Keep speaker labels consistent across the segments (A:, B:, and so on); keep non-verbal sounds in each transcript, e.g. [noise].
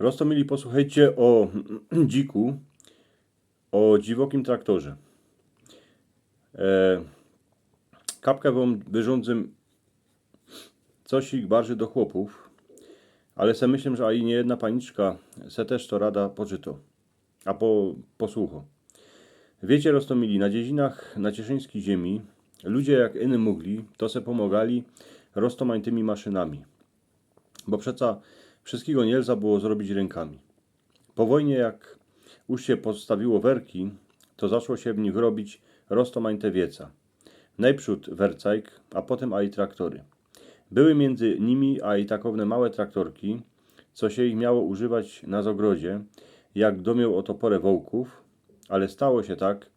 A: Rostomili, posłuchajcie o [clears throat] dziku, o dziwokim traktorze. E, kapkę wam wyrządzę coś ich bardziej do chłopów, ale se myślę, że i nie jedna paniczka se też to rada poczyto, a po, posłucho. Wiecie, Rostomili, na dziezinach na cieszyńskiej ziemi ludzie jak inny mogli, to se pomagali Rostomań tymi maszynami. Bo przeca wszystkiego nie było zrobić rękami. Po wojnie, jak już się postawiło werki, to zaczło się w nich robić Rostomań te wieca. Najprzód wercajk, a potem a i traktory. Były między nimi a i takowne małe traktorki, co się ich miało używać na zagrodzie, jak domiał o toporę wołków, ale stało się tak,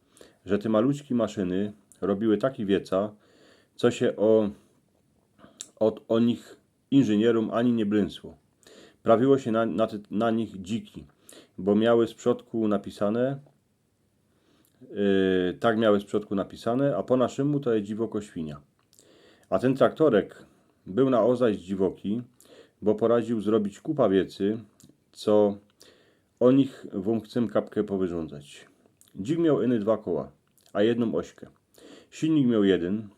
A: że te maluczki maszyny robiły taki wieca, co się o, od, o nich inżynierom ani nie blęsło. Prawiło się na, na, na nich dziki, bo miały z przodku napisane, yy, tak miały z przodku napisane, a po naszemu to jest dziwoko świnia. A ten traktorek był na ozaś dziwoki, bo poradził zrobić kupa wiecy, co o nich chcę kapkę powyrządzać. Dzik miał iny dwa koła, a jedną ośkę. Silnik miał jeden,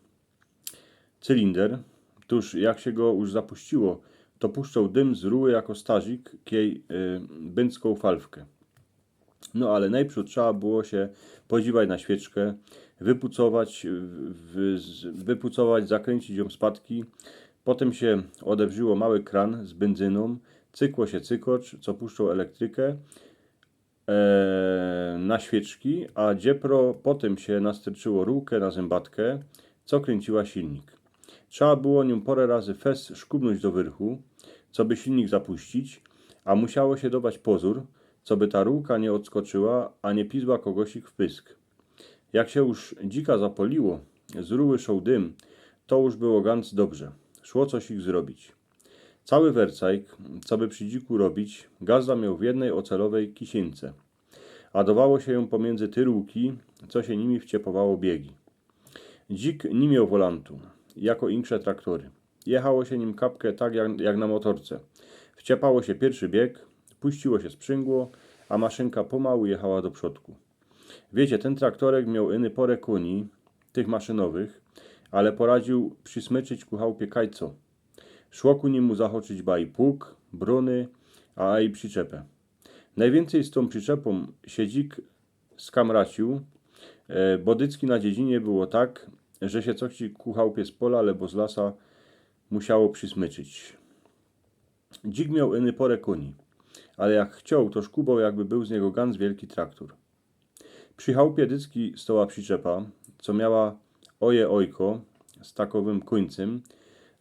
A: cylinder, tuż jak się go już zapuściło, to puszczał dym z ruły jako stazik kiej y, bęcką falwkę. No ale najprzód trzeba było się podziwać na świeczkę, wypucować, w, wypucować, zakręcić ją spadki. Potem się odewrzyło mały kran z benzyną, cykło się cykocz, co puszczał elektrykę e, na świeczki, a dziepro potem się nasterczyło rurkę na zębatkę, co kręciła silnik. Trzeba było nią parę razy fes szkubnąć do wyrchu, co by silnik zapuścić, a musiało się dodać pozór, co by ta rurka nie odskoczyła, a nie pizła kogosik w pysk. Jak się już dzika zapoliło, z ruły szał dym, to już było ganz dobrze. Szło coś ich zrobić. Cały wercajk, co by przy dziku robić, gazda miał w jednej ocelowej kisience, a dawało się ją pomiędzy tyrułki, co się nimi wciepowało biegi. Dzik nie miał wolantu, jako insze traktory. Jechało się nim kapkę tak jak, jak na motorce. Wciepało się pierwszy bieg, puściło się sprzęgło, a maszynka pomału jechała do przodku. Wiecie, ten traktorek miał iny porę koni, tych maszynowych, ale poradził przysmyczyć ku chałupie kajco. Szło ku niemu zachoczyć baj pług, bruny, a i przyczepę. Najwięcej z tą przyczepą się dzik skamracił, e, bo dycki na dziedzinie było tak, że się coś ku chałupie z pola albo z lasa musiało przysmyczyć. Dzik miał iny porę koni, ale jak chciał, to szkubał jakby był z niego ganz wielki traktor. Przy chałupie dycki stoła przyczepa, co miała oje ojko z takowym końcem,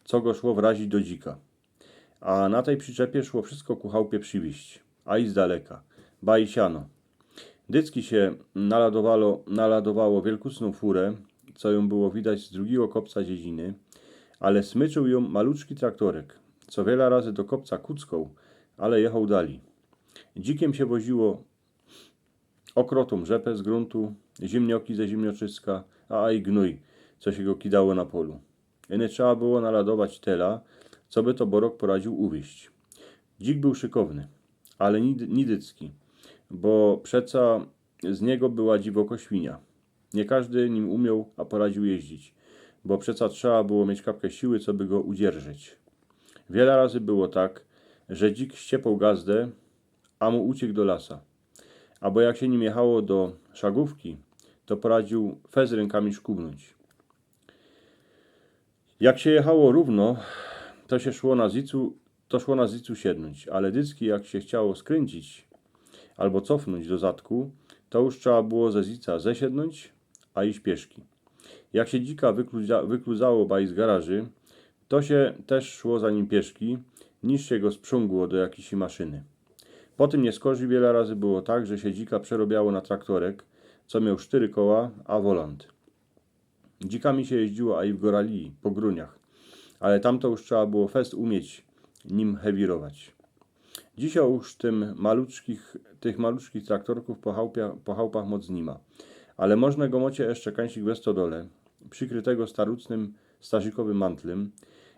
A: co go szło wrazić do dzika. A na tej przyczepie szło wszystko ku chałupie przywieźć, a i z daleka, ba i siano. Dycki się naladowało, naladowało wielkucną furę, co ją było widać z drugiego kopca dziedziny, ale smyczył ją maluczki traktorek, co wiele razy do kopca kuckał, ale jechał dali. Dzikiem się woziło okrotą rzepę z gruntu, ziemnioki ze ziemnioczyska, a i gnój, co się go kidało na polu. Jene trzeba było naladować tela, co by to Borok poradził uwieść. Dzik był szykowny, ale nid- nidycki, bo przeca z niego była dziwoko świnia. Nie każdy nim umiał, a poradził jeździć, bo przeca trzeba było mieć kapkę siły, co by go udzierżyć. Wiele razy było tak, że dzik ściepał gazdę, a mu uciekł do lasa. Albo jak się nim jechało do szagówki, to poradził fez rękami szkubnąć. Jak się jechało równo, to się szło na zicu, to szło na zicu siednąć, ale dycki jak się chciało skręcić albo cofnąć do zadku, to już trzeba było ze zica zesiednąć, a i śpieszki. Jak się dzika wykluza, wykluzało baj z garaży, to się też szło za nim pieszki, niż się go sprzągło do jakiejś maszyny. Po tym nieskorzy wiele razy było tak, że się dzika przerobiało na traktorek, co miał cztery koła, a wolant. Dzikami się jeździło, a i w Goralii, po gruniach, ale tamto już trzeba było fest umieć nim hewirować. Dzisiaj już tym maluczkich, tych maluczkich traktorków po, chałupia, po chałupach moc nie ma, ale można go mocie jeszcze kańsik we stodole, przykrytego starucnym starzykowym mantlem,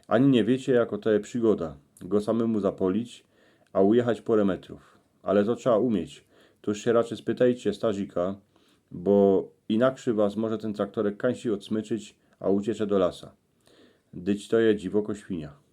A: ani nie wiecie, jako to jest przygoda, go samemu zapolić, a ujechać porę metrów. Ale to trzeba umieć. Tuż się raczej spytajcie Stazika, bo inakrzy was może ten traktorek kańsi odsmyczyć, a uciecze do lasa. Dyć to je dziwoko świnia.